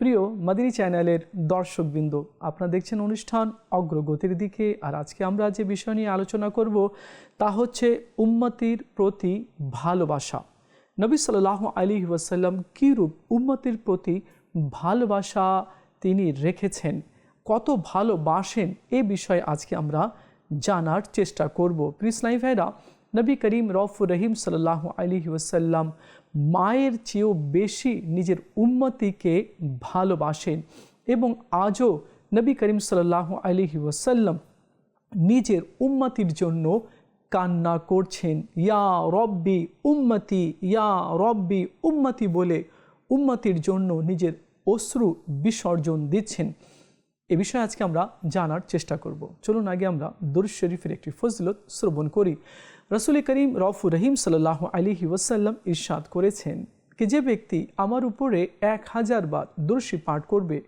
প্রিয় মাদিনী চ্যানেলের দর্শকবৃন্দ আপনারা দেখছেন অনুষ্ঠান অগ্রগতির দিকে, আর আজকে আমরা যে বিষয় নিয়ে আলোচনা করব তা হচ্ছে উম্মতির প্রতি ভালোবাসা। নবী সাল্লাহ আলী ওয়াসাল্লাম কীরূপ উম্মতির প্রতি ভালোবাসা তিনি রেখেছেন, কত ভালোবাসেন, এ বিষয়ে আজকে আমরা জানার চেষ্টা করব। প্রিসলাই ভাইরা নবী করিম রফুর রহিম সাল্লাহ আলী ওসাল্লাম মায়ের চেয়েও বেশি নিজের উন্মতিকে ভালোবাসেন এবং আজও নবী করিম সাল্লাহ আলী ওসাল্লাম নিজের উন্মতির জন্য কান্না করছেন। ইয়া রব্বি উম্মতি, ইয়া রব্বি উম্মতি বলে উম্মতির জন্য নিজের অশ্রু বিসর্জন দিচ্ছেন। এ বিষয়ে আজকে আমরা জানার চেষ্টা করব। চলুন আগে আমরা দুরুজ শরীফের একটি ফজলত শ্রবণ করি। রসুল করিম রফু রহিম সাল্লাহ আলিহি ওসাল্লাম ইরশাদ করেছেন কি যে ব্যক্তি আমার উপরে এক হাজার বার দর্শী পাঠ করবে,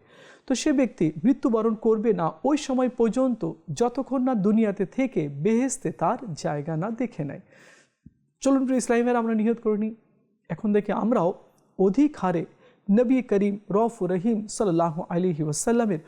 তো সে ব্যক্তি মৃত্যুবরণ করবে না ওই সময় পর্যন্ত যতক্ষণ না দুনিয়াতে থেকে বেহেস্তে তার জায়গা না দেখে নেয়। চলুন ইসলামের, আমরা নিহত করিনি এখন দেখে আমরাও অধিক হারে নবী করিম রফ রহিম সাল্লাহ আলিহি ওসাল্লামের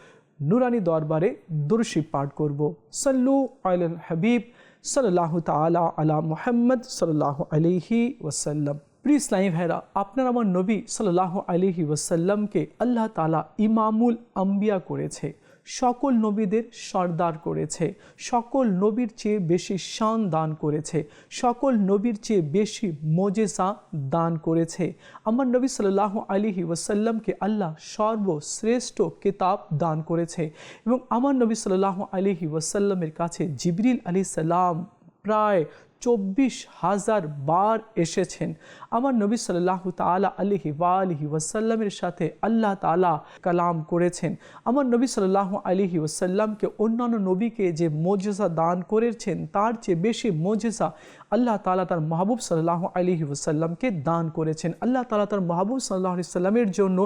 নুরানি দরবারে দুরশি পাঠ করব। সল্লু আল হাবিব সাল্লাহ তালা আলা মোহাম্মদ সাল্লাহ আলিহি ওসাল্লাম প্রিয় ইসলামী ভাইরা আপনার আমার নবী সাল্লাহ আলিহি ওসাল্লামকে আল্লাহ তালা ইমামুল আম্বিয়া করেছে সকল নবীদের সর্দার করেছে, সকল নবীর চেয়ে বেশি শান দান করেছে, সকল নবীর চেয়ে বেশি মজেসা দান করেছে। আমার নবী সাল্লাহ আলিহি ওসাল্লামকে আল্লাহ সর্বশ্রেষ্ঠ কিতাব দান করেছে এবং আমার নবী সাল্লাহ আলিহি ওসাল্লামের কাছে জিবরিল আলী সাল্লাম প্রায় চব্বিশ হাজার বার এসেছেন। আমার নবী সাল্লাহ তালা আলিহি ওয়ালিহি ওয়াসাল্লামের সাথে আল্লাহ তালা কালাম করেছেন। আমার নবী সাল্লাহ আলিহি ওয়াসাল্লামকে অন্যান্য নবীকে যে মজেসা দান করেছেন, তার চেয়ে বেশি মজেসা আল্লাহ তালা তার মাহবুব সাল্লাহ আলিহি ওসাল্লামকে দান করেছেন। আল্লাহ তালা তার মাহবুব সাল্লাহ সাল্লামের জন্য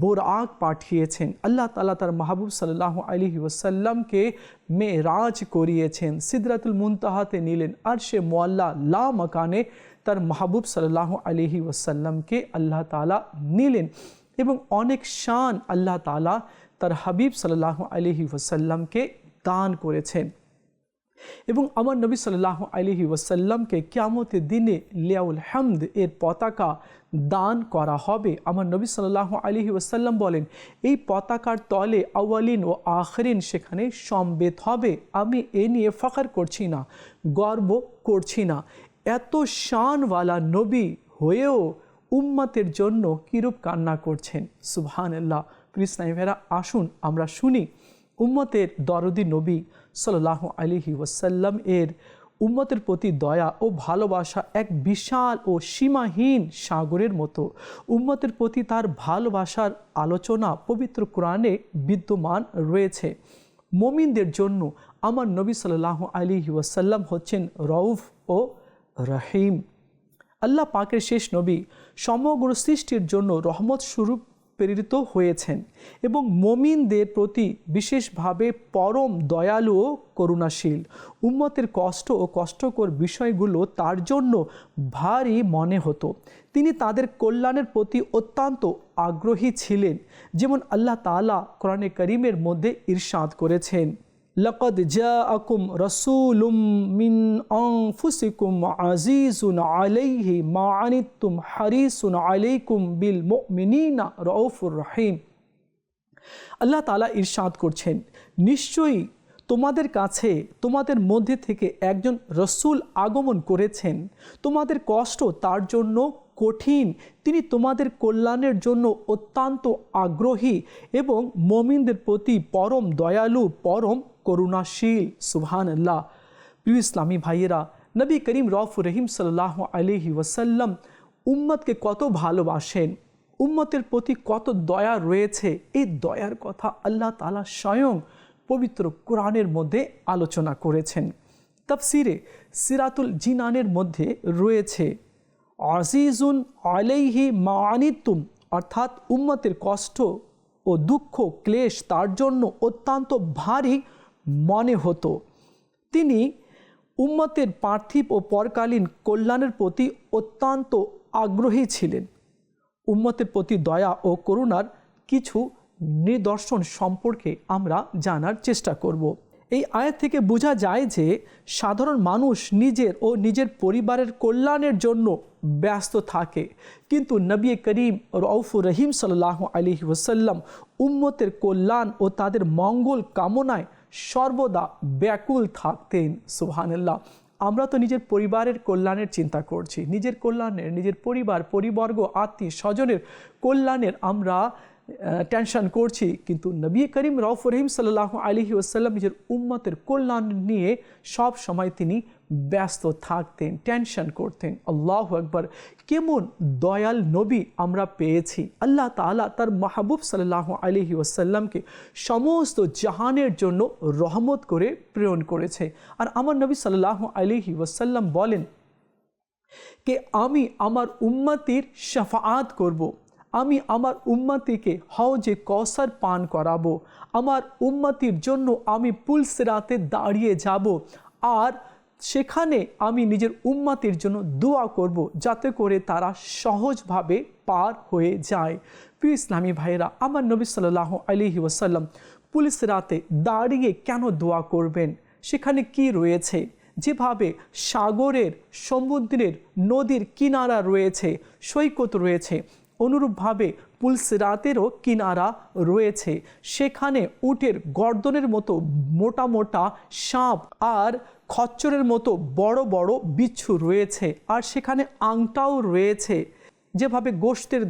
বোরাক পাঠিয়েছেন। আল্লাহ তালা তার মাহবুব সাল্লাহ আলিহি ওসাল্লামকে মেরাজ করিয়েছেন। সিদরাতুল মুনতাহাতে নিলেন। আর সে মোয়াল্লা লা মকানে তার মাহবুব সাল্লাহ আলিহি ওসাল্লামকে আল্লাহ তালা নিলেন এবং অনেক শান আল্লাহ তালা তার হাবিব সাল্লাহ আলহি ওসাল্লামকে দান করেছেন। এবং আমার নবী সাল্লাহ আলিহি ওয়াসাল্লামকে ক্যামতের দিনে লিয়াউল হামদ এর পতাকা দান করা হবে। আমার নবী সাল্লাহ আলিহি ওয়াসাল্লাম বলেন, এই পতাকার তলে আওয়ালিন ও আখরিন সেখানে সম্বেত হবে। আমি এ নিয়ে ফখর করছি না, গর্ব করছি না। এত শানওয়ালা নবী হয়েও উম্মতের জন্য কিরূপ কান্না করছেন? সুবহান আল্লাহ আসুন আমরা শুনি, উম্মতের দরদি নবী সাল্লাহ আলিহি ওয়াসাল্লাম এর উম্মতের প্রতি দয়া ও ভালোবাসা এক বিশাল ও সীমাহীন সাগরের মতো। উম্মতের প্রতি তার ভালোবাসার আলোচনা পবিত্র কোরআনে বিদ্যমান রয়েছে। মমিনদের জন্য আমার নবী সাল্লাহ আলিহি ওয়াসাল্লাম হচ্ছেন রউফ ও রহিম। আল্লাহ পাকের শেষ নবী সমগ্র সৃষ্টির জন্য রহমত স্বরূপ প্রেরিত হয়েছেন এবং মমিনদের প্রতি বিশেষভাবে পরম দয়ালু ও করুণাশীল। উম্মতের কষ্ট ও কষ্টকর বিষয়গুলো তার জন্য ভারী মনে হতো। তিনি তাদের কল্যাণের প্রতি অত্যন্ত আগ্রহী ছিলেন, যেমন আল্লাহ তালা কোরআনে করিমের মধ্যে ইরশাদ করেছেন। لقد জা رسول রসুলুম أنفسكم عزيز ফুসিকুম ما আলাইহি মা আনিতুম হারিসুন আলাইকুম বিল মিনা রউফুর রহিম আল্লাহ তালা ইরশাদ করছেন, নিশ্চয়ই তোমাদের কাছে, তোমাদের মধ্যে থেকে একজন রসুল আগমন করেছেন। তোমাদের কষ্ট তার জন্য কঠিন, তিনি তোমাদের কল্যাণের জন্য অত্যন্ত আগ্রহী এবং মমিনদের প্রতি পরম দয়ালু, পরম করুণাশীল সুবহান আল্লাহ প্রিয় ইসলামী ভাইয়েরা, নবী করিম রফ রহিম সাল্লাহ আলহি ওয়াসাল্লাম উম্মতকে কত ভালোবাসেন? উম্মতের প্রতি কত দয়া রয়েছে? এই দয়ার কথা আল্লাহ তালা স্বয়ং পবিত্র কোরআনের মধ্যে আলোচনা করেছেন। তফসিরে সিরাতুল জিনানের মধ্যে রয়েছে, আজিজুন আলাইহি মানিতুম অর্থাৎ উম্মতের কষ্ট ও দুঃখ, ক্লেশ তার জন্য অত্যন্ত ভারী মনে হতো। তিনি উম্মতের পার্থিব ও পরকালীন কল্যাণের প্রতি অত্যন্ত আগ্রহী ছিলেন। উম্মতের প্রতি দয়া ও করুণার কিছু নিদর্শন সম্পর্কে আমরা জানার চেষ্টা করব। এই আয়াত থেকে বোঝা যায় যে সাধারণ মানুষ নিজের ও নিজের পরিবারের কল্যাণের জন্য ব্যস্ত থাকে। কিন্তু নবী করিম রউফুর রহিম সাল্লাহ আলী ওসাল্লাম উম্মতের কল্যাণ ও তাদের মঙ্গল কামনায় সর্বদা ব্যাকুল থাকতেন, সুবহানাল্লাহ। আমরা তো নিজের পরিবারের কল্যাণের চিন্তা করছি। নিজের কল্যাণের, নিজের পরিবার, পরিবর্গ, আত্মীয়, স্বজনের কল্যাণের আমরা টেনশন করছি। কিন্তু নবী করিম রউফ রহিম সাল্লাহ আলহি ওসাল্লাম নিজের উম্মতের কল্যাণ নিয়ে সব সময় তিনি ব্যস্ত থাকতেন টেনশন করতেন। আল্লাহ একবার কেমন দয়াল নবী আমরা পেয়েছি। আল্লাহ তালা তার মাহবুব সাল্লাহ আলহি ওসাল্লামকে সমস্ত জাহানের জন্য রহমত করে প্রেরণ করেছে। আর আমার নবী সাল্লাহ আলহি ওসাল্লাম বলেন কে, আমি আমার উম্মতির শাফাত করব। আমি আমার উম্মতিকে হওজে কৌসার পান করাবো। আমার উম্মতির জন্য আমি পুলসেরাতে দাঁড়িয়ে যাব। আর সেখানে আমি নিজের উম্মাতির জন্য দোয়া করব যাতে করে তারা সহজভাবে পার হয়ে যায়। প্রিয় ইসলামী ভাইরা আমার নবী সাল্লাহ আলিহি ওসাল্লাম পুলিশ রাতে দাঁড়িয়ে কেন দোয়া করবেন? সেখানে কি রয়েছে? যেভাবে সাগরের, সমুদ্রের নদীর কিনারা রয়েছে, সৈকত রয়েছে অনুরূপভাবে পুলসিরাতেরও কিনারা রয়েছে। সেখানে উটের গর্দনের মতো মোটা মোটা সাপ আর খচ্চরের মতো বড় বড় বিচ্ছু রয়েছে আর সেখানে আংটাও রয়েছে। যেভাবে গোষ্ঠের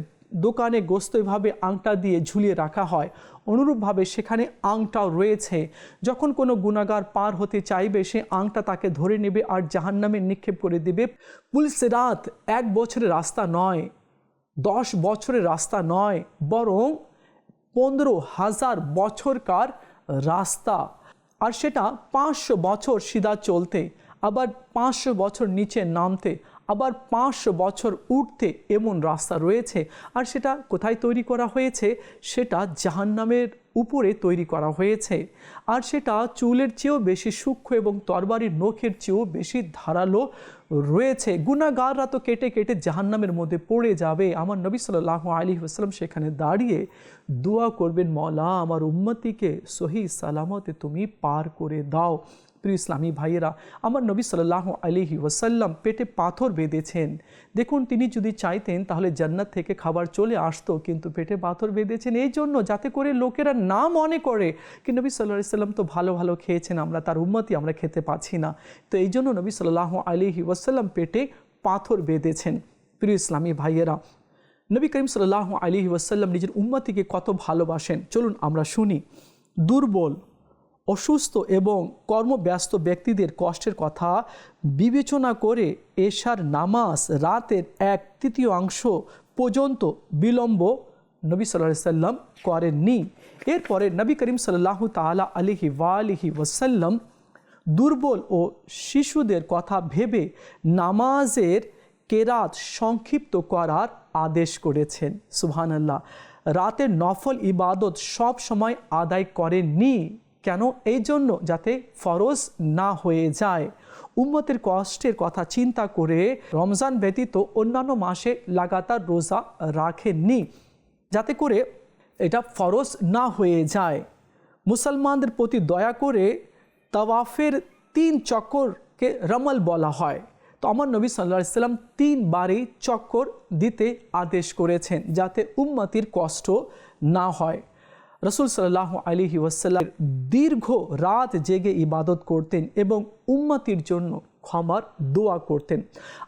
দোকানে গোস্ত এভাবে আংটা দিয়ে ঝুলিয়ে রাখা হয়, অনুরূপভাবে সেখানে আংটাও রয়েছে। যখন কোনো গুণাগার পার হতে চাইবে, সে আংটা তাকে ধরে নেবে আর জাহান্নামে নিক্ষেপ করে দেবে। পুলসেরাত এক বছরের রাস্তা নয়। দশ বছরের রাস্তা নয়, বরং পনেরো হাজার বছরকার রাস্তা। আর সেটা পাঁচশো বছর সিধা চলতে, আবার পাঁচশো বছর নিচে নামতে, আবার পাঁচশো বছর উঠতে এমন রাস্তা রয়েছে। আর সেটা কোথায় তৈরি করা হয়েছে? সেটা জাহান্নামের উপরে তৈরি করা হয়েছে। আর সেটা চুলের চেয়েও বেশি সূক্ষ্ম এবং তরবারির নখের চেয়েও বেশি ধারালো রয়েছে। গুণাগাররা তো কেটে কেটে জাহান্নামের মধ্যে পড়ে যাবে। আমার নবী সাল্লাহ আলী আসসালাম সেখানে দাঁড়িয়ে দোয়া করবেন মলা আমার উম্মতিকে সহি সালামতে তুমি পার করে দাও। প্রিয় ইসলামী ভাইয়েরা, আমার নবী সাল্লাহ আলিহি ওসাল্লাম পেটে পাথর বেঁধেছেন। দেখুন, তিনি যদি চাইতেন তাহলে জান্নাত থেকে খাবার চলে আসতো, কিন্তু পেটে পাথর বেঁধেছেন এই জন্য, যাতে করে লোকেরা না মনে করে কি নবী সাল্লাহ সাল্লাম তো ভালো ভালো খেয়েছেন, আমরা তার উন্মতি আমরা খেতে পাচ্ছি না। তো এই জন্য নবী সাল্লাহ আলিহি ওসাল্লাম পেটে পাথর বেঁধেছেন। প্রিয় ইসলামী ভাইয়েরা, নবী করিম সাল্লাহ আলী ওয়াসাল্লাম নিজের উম্মতিকে কত ভালোবাসেন? চলুন আমরা শুনি। দুর্বল, অসুস্থ এবং কর্মব্যস্ত ব্যক্তিদের কষ্টের কথা বিবেচনা করে এশার নামাজ রাতের এক তৃতীয় অংশ পর্যন্ত বিলম্ব নবী সাল্লাহ সাল্লাম করেননি। এরপরে নবী করিম সাল্লাহ তালা আলিহি ওয়ালিহি ওয়াসাল্লাম দুর্বল ও শিশুদের কথা ভেবে নামাজের কেরাত সংক্ষিপ্ত করার আদেশ করেছেন। সুবহানাল্লাহ। রাতের নফল ইবাদত সব সময় আদায় করেননি। কেন? এই জন্য যাতে ফরজ না হয়ে যায়। উম্মতের কষ্টের কথা চিন্তা করে রমজান ব্যতীত অন্যান্য মাসে লাগাতার রোজা রাখেননি। যাতে করে এটা ফরজ না হয়ে যায়। মুসলমানদের প্রতি দয়া করে তওয়াফের তিন চক্করকে রমল বলা হয়। তো আমার নবী সাল্লা সাল্লাম তিনবারই চক্কর দিতে আদেশ করেছেন যাতে উম্মতির কষ্ট না হয়। রসুল সাল্লাহ আলিহি ওয়াসাল্লাম দীর্ঘ রাত জেগে ইবাদত করতেন এবং উম্মতির জন্য ক্ষমার দোয়া করতেন।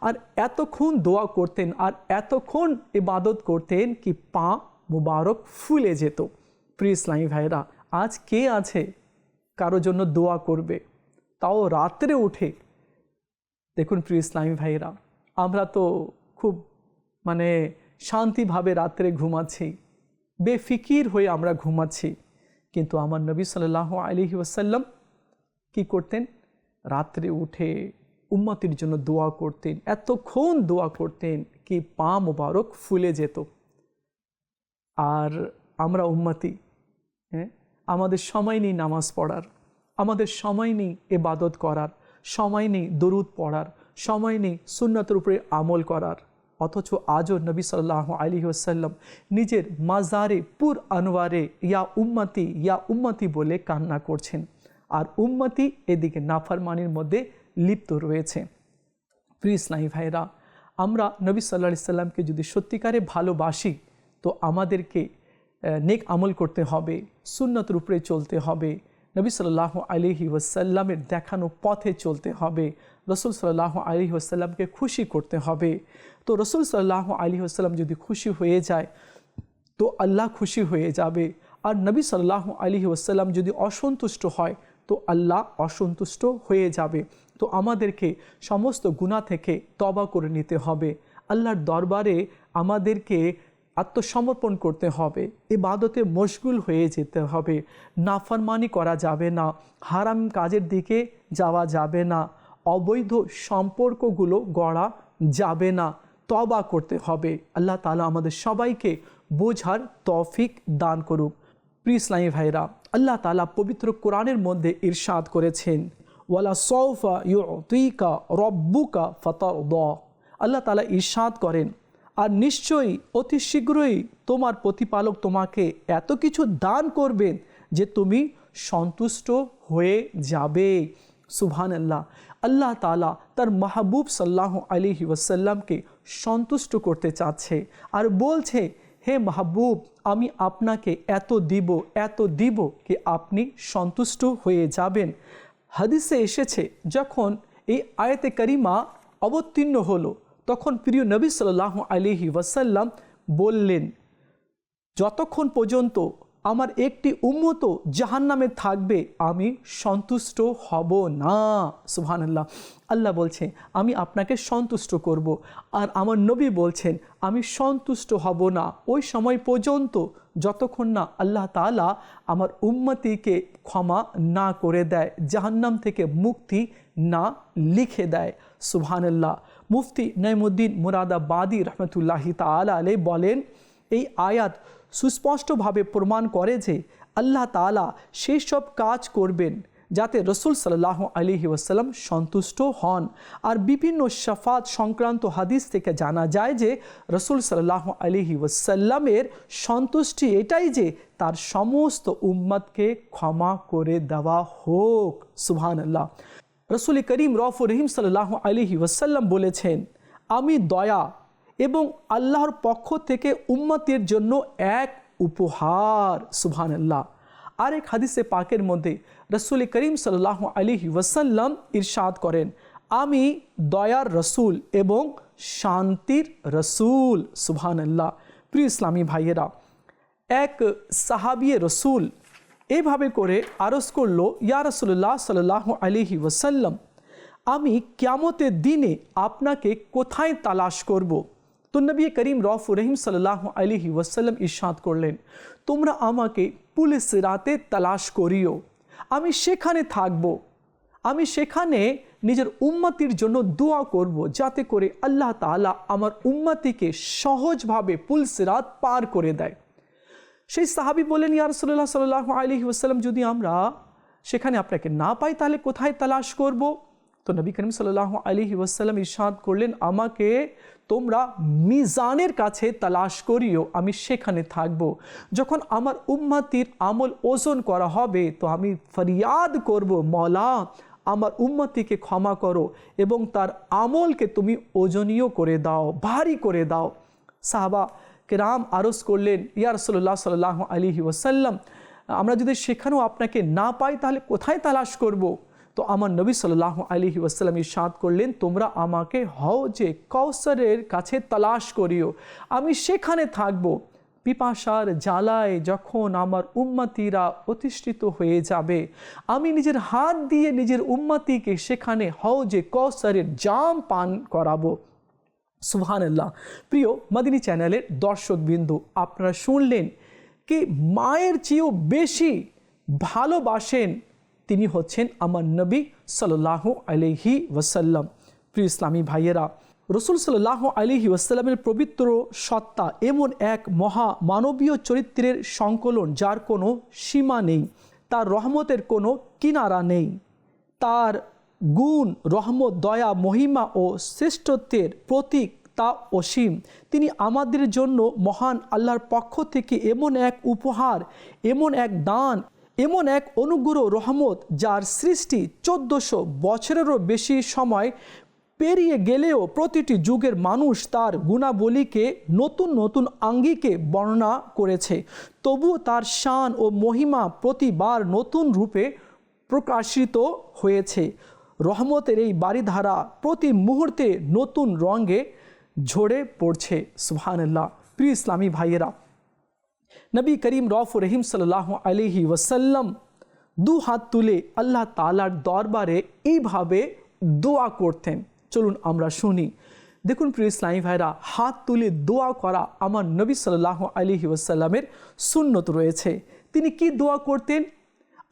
আর এতক্ষণ দোয়া করতেন আর এতক্ষণ ইবাদত করতেন কি পা মুবারক ফুলে যেত। প্রিয় ইসলামী ভাইরা আজ কে আছে কারও জন্য দোয়া করবে। তাও রাত্রে উঠে, দেখুন প্রিয় ইসলামী ভাইরা আমরা তো খুব মানে শান্তিভাবে রাত্রে ঘুমাচ্ছি, বেফিকির হয়ে আমরা ঘুমাচ্ছি, কিন্তু আমার নবী সাল্লাহ আলহি ওসাল্লাম কী করতেন? রাত্রে উঠে উম্মতির জন্য দোয়া করতেন, এতক্ষণ দোয়া করতেন কি পা মোবারক ফুলে যেত। আর আমরা উম্মতি আমাদের সময় নেই নামাজ পড়ার, আমাদের সময় নেই এবাদত করার, সময় নেই দরুদ পড়ার, সময় নেই সুন্নতের উপরে আমল করার। অথচ আজও নবী সাল্লাহ আলী ওসাল্লাম নিজের মাজারে পুর আনোয়ারে ইয়া উম্মতি ইয়া উম্মতি বলে কান্না করছেন। আর উম্মতি এদিকে নাফারমানির মধ্যে লিপ্ত রয়েছে। প্রিয় ইসলামী ভাইরা আমরা নবী সাল্লা সাল্লামকে যদি সত্যিকারে ভালোবাসি, তো আমাদেরকে নেক আমল করতে হবে, সুন্নতের উপরে চলতে হবে, নবী সাল্লাহ আলিহি ওয়াসাল্লামের দেখানো পথে চলতে হবে, রসুল সাল্লাহ আলি ওয়াসাল্লামকে খুশি করতে হবে। তো রসুল সাল্লাহ আলী আসাল্লাম যদি খুশি হয়ে যায়, তো আল্লাহ খুশি হয়ে যাবে। আর নবী সাল্লাহ আলী ওসাল্লাম যদি অসন্তুষ্ট হয়, তো আল্লাহ অসন্তুষ্ট হয়ে যাবে। তো আমাদেরকে সমস্ত গুণা থেকে তবা করে নিতে হবে। আল্লাহর দরবারে আমাদেরকে আত্মসমর্পণ করতে হবে। বাদতে মশগুল হয়ে যেতে হবে। নাফরমানি করা যাবে না। হারাম কাজের দিকে যাওয়া যাবে না। অবৈধ সম্পর্কগুলো গড়া যাবে না। তবা করতে হবে। আল্লাহ তালা আমাদের সবাইকে বোঝার তফিক দান করুক। প্রিয় ইসলামী ভাইরা আল্লাহ তালা পবিত্র কোরআনের মধ্যে ইরশাদ করেছেন। ওয়ালা সৌফা ইউ তুইকা রব্বুকা ফতর দ আল্লাহ তালা ইরশাদ করেন আর নিশ্চয়ই অতি শীঘ্রই তোমার প্রতিপালক তোমাকে এত কিছু দান করবেন যে তুমি সন্তুষ্ট হয়ে যাবে। সুবহান আল্লাহ আল্লাহ তালা তার মাহবুব সাল্লাহ আলিহি ওয়াসাল্লামকে সন্তুষ্ট করতে চাচ্ছে আর বলছে, হে মাহবুব, আমি আপনাকে এত দিব এত দিব কি আপনি সন্তুষ্ট হয়ে যাবেন? হাদিসে এসেছে, যখন এই আয়তে করিমা অবতীর্ণ হলো তখন প্রিয় নবী সাল্লাহ আলিহি ওয়াসাল্লাম বললেন, যতক্ষণ পর্যন্ত আমার একটি উম্মত জাহান নামে থাকবে, আমি সন্তুষ্ট হব না। সুহানাল্লাহ আল্লাহ বলছে, আমি আপনাকে সন্তুষ্ট করব। আর আমার নবী বলছেন, আমি সন্তুষ্ট হব না। ওই সময় পর্যন্ত যতক্ষণ না আল্লাহ তালা আমার উম্মতিকে ক্ষমা না করে দেয়, জাহান্নাম থেকে মুক্তি না লিখে দেয়, সুবহানাল্লাহ। মুফতি নঈমুদ্দিন মুরাদাবাদী রহমতুল্লাহি তালা আলে বলেন, এই আয়াত সুস্পষ্টভাবে প্রমাণ করে যে আল্লাহ তালা সেই সব কাজ করবেন যাতে রসুল সাল্লাহ আলিহি ওসাল্লাম সন্তুষ্ট হন। আর বিভিন্ন শাফাত সংক্রান্ত হাদিস থেকে জানা যায় যে রসুল সাল্লাহ আলিহি ওসাল্লামের সন্তুষ্টি এটাই যে তার সমস্ত উম্মতকে ক্ষমা করে দেওয়া হোক। সুবহান আল্লাহ রসুল করিম রফ রহিম সাল্লাহ আলিহি ওসাল্লাম বলেছেন, আমি দয়া এবং আল্লাহর পক্ষ থেকে উম্মতের জন্য এক উপহার। সুবহান আল্লাহ আরেক হাদিসে পাকের মধ্যে রসুল করিম সাল্লাহ আলী ওয়াসাল্লাম ইরশাদ করেন, আমি দয়ার রসুল এবং শান্তির রসুল। সুবহান আল্লাহ প্রিয় ইসলামী ভাইয়েরা, এক সাহাবিয়ে রসুল এভাবে করে আরস করল, ইয়া রসুল্লাহ সাল্লাহ আলিহি ওয়াসাল্লাম, আমি ক্যামতের দিনে আপনাকে কোথায় তালাশ করব। তো করিম রফ রহিম সাল্লাহ আলিহি ওয়াসাল্লাম ইশাদ করলেন, তোমরা আমাকে পুলিশ রাতে তালাশ করিও, আমি সেখানে থাকব, আমি সেখানে নিজের উন্মতির জন্য দোয়া করব, যাতে করে আল্লাহ তালা আমার উন্মতিকে সহজভাবে পুলিশ রাত পার করে দেয় সেই সাহাবি বলেন ইয়ারসল্লাহ সাল্লাহ আলী ওসাল্লাম যদি আমরা সেখানে আপনাকে না পাই, তাহলে কোথায় তালাশ করব? তো নবী করিম সাল্লাহ আলী ওসাল্লাম ইরশাদ করলেন, আমাকে তোমরা মিজানের কাছে তালাশ করিও, আমি সেখানে থাকব। যখন আমার উম্মাতির আমল ওজন করা হবে, তো আমি ফরিয়াদ করব মলা আমার উম্মতিকে ক্ষমা করো এবং তার আমলকে তুমি ওজনীয় করে দাও, ভারী করে দাও। সাহাবা কেরাম আরস করলেন, ইয়া রসল্লাহ সাল্লাহ আলী ওসাল্লাম আমরা যদি সেখানেও আপনাকে না পাই, তাহলে কোথায় তালাশ করব। তো আমার নবী সাল্লাহ আলহি ওসাল্লাম ইসাদ করলেন, তোমরা আমাকে হও যে কৌসরের কাছে তালাশ করিও, আমি সেখানে থাকব পিপাসার জ্বালায় যখন আমার উম্মাতিরা প্রতিষ্ঠিত হয়ে যাবে, আমি নিজের হাত দিয়ে নিজের উম্মাতিকে সেখানে হও যে কৌসরের জাম পান করাবো সুবহানাল্লাহ। প্রিয় মাদিনী চ্যানেলের দর্শকবিন্দু আপনারা শুনলেন কি মায়ের চেয়েও বেশি ভালোবাসেন তিনি হচ্ছেন আমার নবী সাল্লাহ আলহি ওয়াসাল্লাম। প্রিয় ইসলামী ভাইয়েরা, রসুল সাল্লাহ আলহি ওয়াসাল্লামের পবিত্র সত্তা এমন এক মহা মানবীয় চরিত্রের সংকলন যার কোনো সীমা নেই, তার রহমতের কোনো কিনারা নেই, তার গুণ, রহমত, দয়া, মহিমা ও শ্রেষ্ঠত্বের প্রতীক তা অসীম। তিনি আমাদের জন্য মহান আল্লাহর পক্ষ থেকে এমন এক উপহার, এমন এক দান, এমন এক অনুগ্রহ, রহমত যার সৃষ্টি চোদ্দোশো বছরেরও বেশি সময় পেরিয়ে গেলেও প্রতিটি যুগের মানুষ তার গুণাবলীকে নতুন নতুন আঙ্গিকে বর্ণনা করেছে। তবুও তার শান ও মহিমা প্রতিবার নতুন রূপে প্রকাশিত হয়েছে। রহমতের এই বাড়িধারা প্রতি মুহূর্তে নতুন রঙে ঝরে পড়ছে, সুবহানাল্লাহ। প্রিয় ইসলামী ভাইয়েরা, নবী করিম রফ রহিম সাল্লাহ আলিহি ওয়াসাল্লাম দু হাত তুলে আল্লাহ তালার দরবারে এইভাবে দোয়া করতেন। চলুন আমরা শুনি। দেখুন প্রিয় ইসলামী ভাইরা হাত তুলে দোয়া করা আমার নবী সাল্লাহ আলিহি ওয়াসাল্লামের সুন্নত রয়েছে। তিনি কি দোয়া করতেন?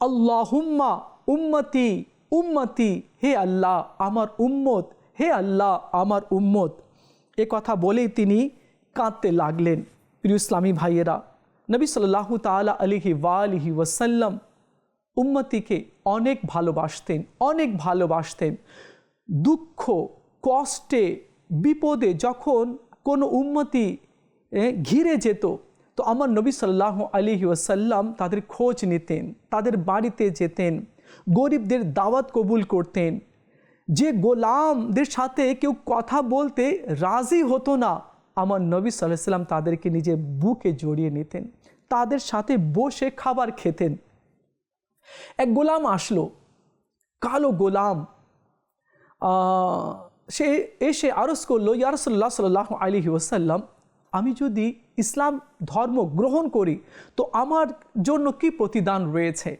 আল্লাহুম্মা উম্মতি উম্মতি, হে আল্লাহ, আমার উম্মত, হে আল্লাহ, আমার উম্মত। এ কথা বলেই তিনি কাঁদতে লাগলেন, প্রিয় ইসলামী ভাইয়েরা। নবী সাল্লাহ তালা আলিহি ওয়ালিহি ওয়াসাল্লাম উম্মতিকে অনেক ভালোবাসতেন অনেক ভালোবাসতেন। দুঃখ, কষ্টে, বিপদে যখন কোনো উম্মতি ঘিরে যেত, তো আমার নবী সাল্লাহ আলিহি ওয়াসাল্লাম তাদের খোঁজ নিতেন, তাদের বাড়িতে যেতেন। গরিবদের দাওয়াত কবুল করতেন। যে গোলামদের সাথে কেউ কথা বলতে রাজি হতো না, আমার নবী সাল্লাহ সাল্লাম তাদেরকে নিজের বুকে জড়িয়ে নিতেন, তাদের সাথে বসে খাবার খেতেন। এক গোলাম আসলো, কালো গোলাম সে এসে আরস করল ইয়ারসল্লাহ সাল্লাহ আলী ওসাল্লাম আমি যদি ইসলাম ধর্ম গ্রহণ করি, তো আমার জন্য কি প্রতিদান রয়েছে?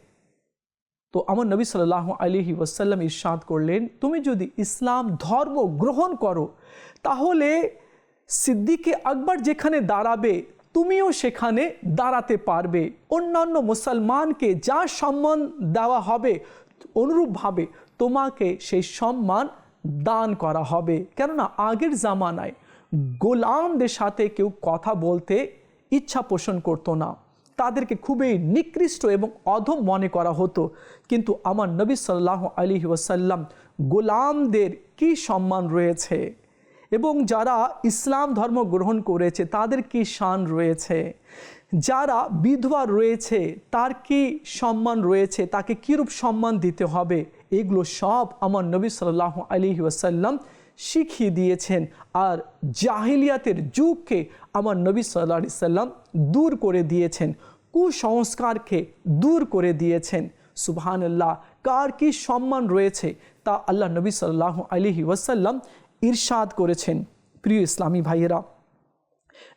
তো আমার নবী সাল্লাহ আলিহি ওসাল্লাম ইরশাদ করলেন, তুমি যদি ইসলাম ধর্ম গ্রহণ করো, তাহলে সিদ্দিকে আকবর যেখানে দাঁড়াবে, তুমিও সেখানে দাঁড়াতে পারবে। অন্যান্য মুসলমানকে যা সম্মান দেওয়া হবে, অনুরূপভাবে তোমাকে সেই সম্মান দান করা হবে। কেননা আগের জামানায় গোলামদের সাথে কেউ কথা বলতে ইচ্ছা পোষণ করতো না। তাদেরকে খুবই নিকৃষ্ট এবং অধম মনে করা হতো। কিন্তু আমার নবী সাল্লাহ আলী ওয়াসাল্লাম গোলামদের কি সম্মান রয়েছে? এবং যারা ইসলাম ধর্ম গ্রহণ করেছে, তাদের কি শান রয়েছে? যারা বিধবা রয়েছে, তার কি সম্মান রয়েছে? তাকে কীরূপ সম্মান দিতে হবে? এগুলো সব আমার নবী সাল্লাহ আলী ওয়াসাল্লাম শিখিয়ে দিয়েছেন আর জাহিলিয়াতের যুগকে আমার নবী সাল্লা সাল্লাম দূর করে দিয়েছেন, কুসংস্কারকে দূর করে দিয়েছেন। সুবহানাল্লাহ, কার কি সম্মান রয়েছে তা আল্লাহ নবী সাল্লাহ আলিহি ওয়াসাল্লাম ইরশাদ করেছেন। প্রিয় ইসলামী ভাইয়েরা,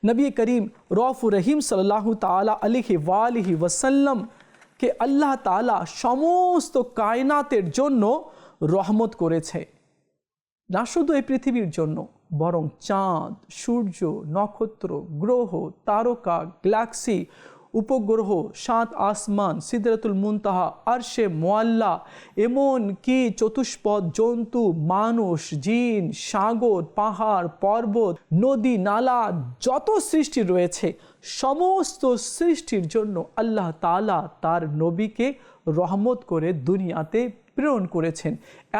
নবী করিম রফ রহিম সাল্লাহ তালা আলিহি ওয়ালিহি ওয়াসাল্লাম কে আল্লাহ তালা সমস্ত কায়নাতের জন্য রহমত করেছে। না শুধু এই পৃথিবীর জন্য, বরং চাঁদ, সূর্য, নক্ষত্র, গ্রহ, তারকা, গ্যালাক্সি, উপগ্রহ, সাত আসমান, সিদরাতুল মুনতাহা, আরশে মোয়াল্লা, এমন কি চতুষ্পদ জন্তু, মানুষ, জিন, সাগর, পাহাড়, পর্বত, নদী, নালা, যত সৃষ্টি রয়েছে, সমস্ত সৃষ্টির জন্য আল্লাহ তালা তার নবীকে রহমত করে দুনিয়াতে প্রেরণ করেছেন।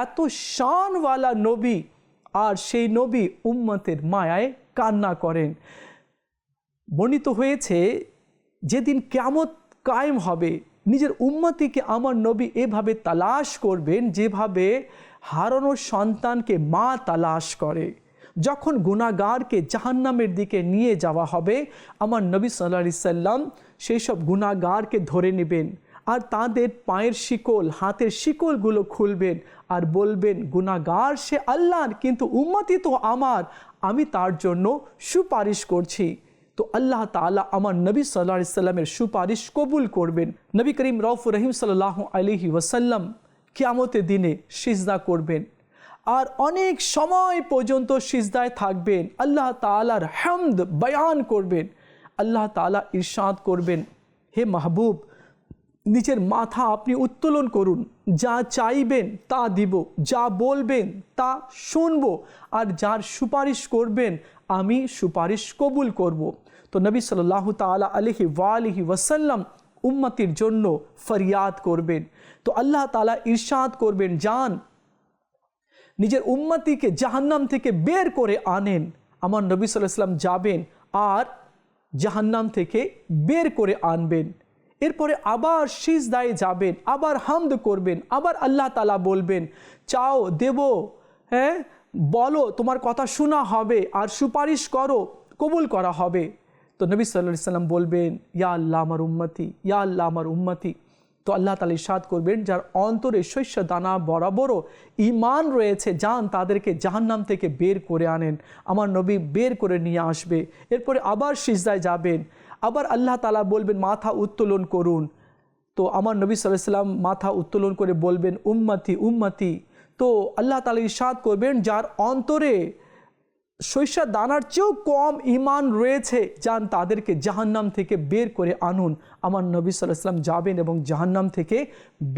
এত শানওয়ালা নবী আর সেই নবী উম্মতের মায়ায় কান্না করেন। বর্ণিত হয়েছে, যেদিন কেমত কায়েম হবে, নিজের উম্মতিকে আমার নবী এভাবে তালাশ করবেন যেভাবে হারানোর সন্তানকে মা তালাশ করে। যখন গুণাগারকে জাহান্নামের দিকে নিয়ে যাওয়া হবে, আমার নবী সাল্লা সাল্লাম সেই সব গুণাগারকে ধরে নেবেন। আর তাদের পায়ের শিকল, হাতের শিকলগুলো খুলবেন আর বলবেন গুণাগার সে আল্লাহর, কিন্তু উম্মতি তো আমার। আমি তার জন্য সুপারিশ করছি। তো আল্লাহ তালা আমার নবী সাল্লা সাল্লামের সুপারিশ কবুল করবেন। নবী করিম রফ রহিম সাল্লাহ আলিহি ওয়াসাল্লাম কিয়ামতের দিনে সিজদা করবেন। আর অনেক সময় পর্যন্ত সিজদায় থাকবেন। আল্লাহ তালার হামদ বয়ান করবেন। আল্লাহ তালা ইরশাদ করবেন। হে মাহবুব নিজের মাথা আপনি উত্তোলন করুন। যা চাইবেন তা দিব, যা বলবেন তা শুনব, আর যার সুপারিশ করবেন, আমি সুপারিশ কবুল করব। তো নবী সাল্লাহ তালা আলহি ওয়ালিহি ওয়াসাল্লাম উম্মতির জন্য ফরিয়াদ করবেন। তো আল্লাহ তালা ইরশাদ করবেন যান নিজের উম্মতিকে জাহান্নাম থেকে বের করে আনেন। আমার নবী সাল্লাহ সাল্লাম যাবেন আর জাহান্নাম থেকে বের করে আনবেন। এরপরে আবার শীষ দায়ে যাবেন, আবার হামদ করবেন, আবার আল্লাহ তালা বলবেন, চাও, দেব হ্যাঁ বলো, তোমার কথা শোনা হবে আর সুপারিশ করো, কবুল করা হবে। তো নবী সাল্লা সাল্লাম বলবেন, ইয়া আল্লাহ আমার উম্মতি, ইয়া আল্লাহ আমার উম্মতি। তো আল্লাহ তালা ইসাদ করবেন, যার অন্তরে শস্য দানা বরাবরও ইমান রয়েছে, যান তাদেরকে জাহান্নাম থেকে বের করে আনেন, আমার নবী বের করে নিয়ে আসবে। এরপরে আবার সিজদায় যাবেন আবার আল্লাহ তালা বলবেন, মাথা উত্তোলন করুন। তো আমার নবী সাল্লাম মাথা উত্তোলন করে বলবেন, উম্মতি, উম্মাতি। তো আল্লাহ তালা ইসাদ করবেন, যার অন্তরে শৈশা দানার চেয়েও কম ইমান রয়েছে, যান তাদেরকে জাহান্নাম থেকে বের করে আনুন। আমার নবী সাল্লাম যাবেন এবং জাহান্নাম থেকে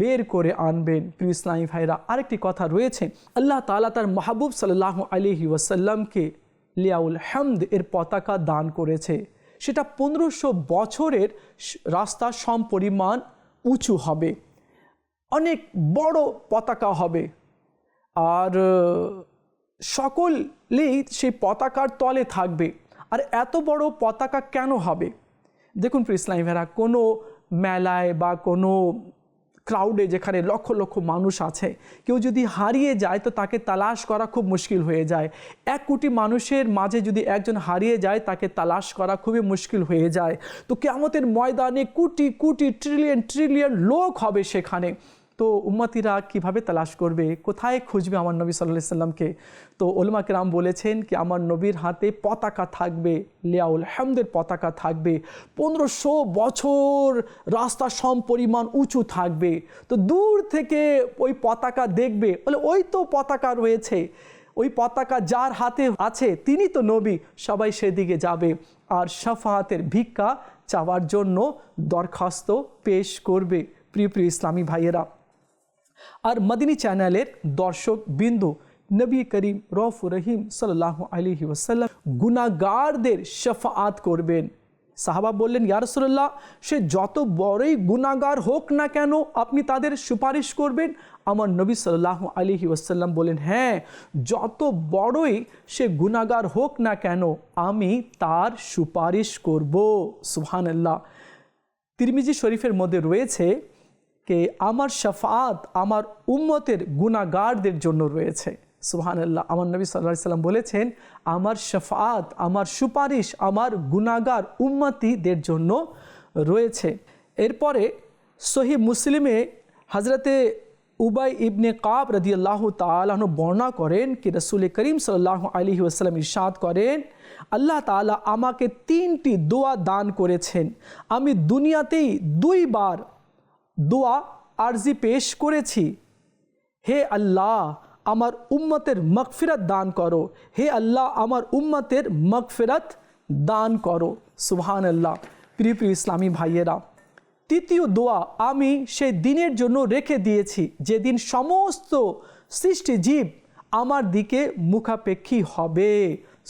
বের করে আনবেন। প্রিয় ইসলামী ভাইরা, আরেকটি কথা রয়েছে। আল্লাহ তালা তার মাহবুব সাল্লাহ আলিহি ওয়াসাল্লামকে লিয়াউল হামদ এর পতাকা দান করেছে। সেটা পনেরোশো বছরের রাস্তা সমপরিমাণ উঁচু হবে। অনেক বড় পতাকা হবে। আর সকলেই সেই পতাকার তলে থাকবে। আর এত বড় পতাকা কেন হবে? দেখুন প্রিসলাই ভেরা কোনো মেলায় বা কোনো ক্রাউডে যেখানে লক্ষ লক্ষ মানুষ আছে, কেউ যদি হারিয়ে যায় তো তাকে তালাশ করা খুব মুশকিল হয়ে যায়। এক কোটি মানুষের মাঝে যদি একজন হারিয়ে যায় তাকে তালাশ করা খুবই মুশকিল হয়ে যায়। তো কেমতের ময়দানে কোটি কোটি ট্রিলিয়ন ট্রিলিয়ন লোক হবে সেখানে। তো উম্মাতিরা কীভাবে তালাশ করবে? কোথায় খুঁজবে আমার নবী সাল্লাহ সাল্লামকে? তো ওলমা কেরাম বলেছেন কি, আমার নবীর হাতে পতাকা থাকবে, লিয়াউল হামদের পতাকা থাকবে, পনেরোশো বছর রাস্তা সম পরিমাণ উঁচু থাকবে। তো দূর থেকে ওই পতাকা দেখবে, বলে ওই তো পতাকা রয়েছে, ওই পতাকা যার হাতে আছে তিনি তো নবী, সবাই সেদিকে যাবে। আর সাফাহাতের ভিক্ষা চাওয়ার জন্য দরখাস্ত পেশ করবে। প্রিয় প্রিয় ইসলামী ভাইয়েরা আর মদিনী চ্যানেলের দর্শক বিন্দু নবী করিম রফ রহিম সাল্লাহ আলহি ওসাল্লাম গুনাগারদের শফাত করবেন। সাহাবা বললেন ইয়ারসুল্লাহ সে যত বড়ই গুণাগার হোক না কেন আপনি তাদের সুপারিশ করবেন? আমার নবী সাল্লাহ আলিহি ওসাল্লাম বলেন হ্যাঁ যত বড়ই সে গুণাগার হোক না কেন, আমি তার সুপারিশ করব। সুহানাল্লাহ তিরমিজি শরীফের মধ্যে রয়েছে কে আমার শফাত, আমার উম্মতের গুণাগারদের জন্য রয়েছে। সুহানাল্লাহ আমার নবী সাল্লাহ সাল্লাম বলেছেন, আমার শফাত, আমার সুপারিশ, আমার গুণাগার উম্মতিদের জন্য রয়েছে। এরপরে সহি মুসলিমে হজরতে উবাই ইবনে কাব রদি আল্লাহ বর্ণনা করেন কি রসুল করিম সাল্লাহ আলী ওসালাম ইরশাদ করেন, আল্লাহ তালা আমাকে তিনটি দোয়া দান করেছেন। আমি দুনিয়াতেই দুইবার দোয়া আরজি পেশ করেছি। হে আল্লাহ, আমার উম্মতের মকফিরত দান করো। হে আল্লাহ, আমার উম্মতের মকফিরত দান করো। সুহান আল্লাহ প্রিয় প্রিয় ইসলামী ভাইয়েরা, তৃতীয় দোয়া আমি সেই দিনের জন্য রেখে দিয়েছি, যেদিন সমস্ত সৃষ্টি জীব আমার দিকে মুখাপেক্ষী হবে।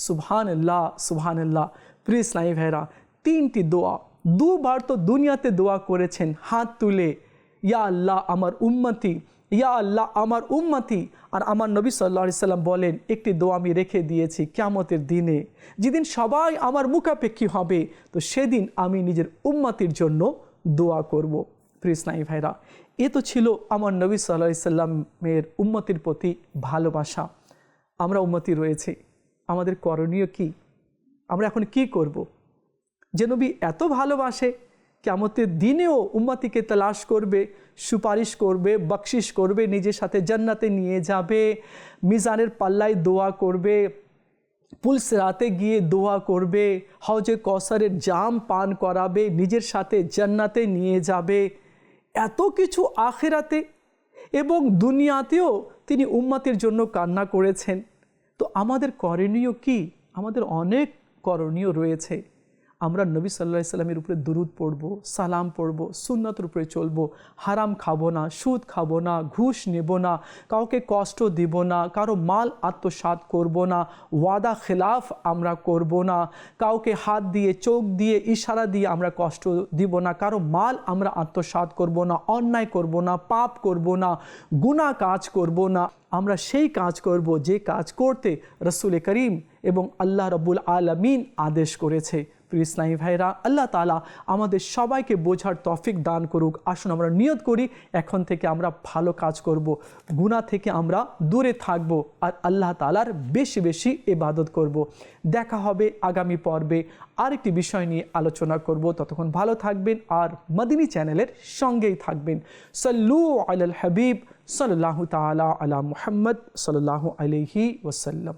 সুবহান আল্লাহ সুবহান আল্লাহ প্রিয় ইসলামী ভাইরা তিনটি দোয়া দুবার তো দুনিয়াতে দোয়া করেছেন, হাত তুলে, ইয়া আল্লাহ আমার উম্মতি, ইয়া আল্লাহ আমার উম্মতি। আর আমার নবী সাল্লা সাল্লাম বলেন, একটি দোয়া আমি রেখে দিয়েছি ক্যামতের দিনে। যেদিন সবাই আমার মুখাপেক্ষী হবে, তো সেদিন আমি নিজের উম্মতির জন্য দোয়া করব। প্রিসনাই ভাইরা, এ তো ছিল আমার নবী সাল্লা সাল্লামের উম্মতির প্রতি ভালোবাসা। আমরা উন্মতি রয়েছে। আমাদের করণীয় কি? আমরা এখন কি করব। যে নবী এত ভালোবাসে কেমতের দিনেও উম্মাতিকে তালাশ করবে, সুপারিশ করবে বকশিস করবে, নিজের সাথে জান্নাতে নিয়ে যাবে, মিজানের পাল্লায় দোয়া করবে, পুলস রাতে গিয়ে দোয়া করবে, হজে কসারের জাম পান করাবে, নিজের সাথে জান্নাতে নিয়ে যাবে। এত কিছু আখেরাতে এবং দুনিয়াতেও তিনি উম্মাতের জন্য কান্না করেছেন। তো আমাদের করণীয় কি? আমাদের অনেক করণীয় রয়েছে। আমরা নবী সাল্লাহ সাল্লামের উপরে দুরুদ পড়ব, সালাম পড়ব, সুন্নতের উপরে চলবো, হারাম খাব না, সুদ খাব না, ঘুষ নেব না, কাউকে কষ্ট দিব না, কারও মাল আত্মসাৎ করব না, ওয়াদা খেলাফ আমরা করব না, কাউকে হাত দিয়ে, চোখ দিয়ে, ইশারা দিয়ে আমরা কষ্ট দিব না, কারও মাল আমরা আত্মসাৎ করব না, অন্যায় করব না, পাপ করব না গুণা কাজ করব না, আমরা সেই কাজ করব যে কাজ করতে রসুল করিম এবং আল্লাহ রবুল আলমিন আদেশ করেছে। প্রিয় ইসলামী ভাইরা আল্লাহ তালা আমাদের সবাইকে বোঝার তফিক দান করুক। আসুন আমরা নিয়ত করি, এখন থেকে আমরা ভালো কাজ করব। গুণা থেকে আমরা দূরে থাকব আর আল্লাহ তালার বেশি বেশি ইবাদত করব। দেখা হবে আগামী পর্বে আরেকটি বিষয় নিয়ে আলোচনা করব। ততক্ষণ ভালো থাকবেন আর মদিনী চ্যানেলের সঙ্গেই থাকবেন। সাল্লু আল হাবিব সাল্লাহ তালা আলা মুহাম্মদ সাল্লাহ আলহি ওসাল্লাম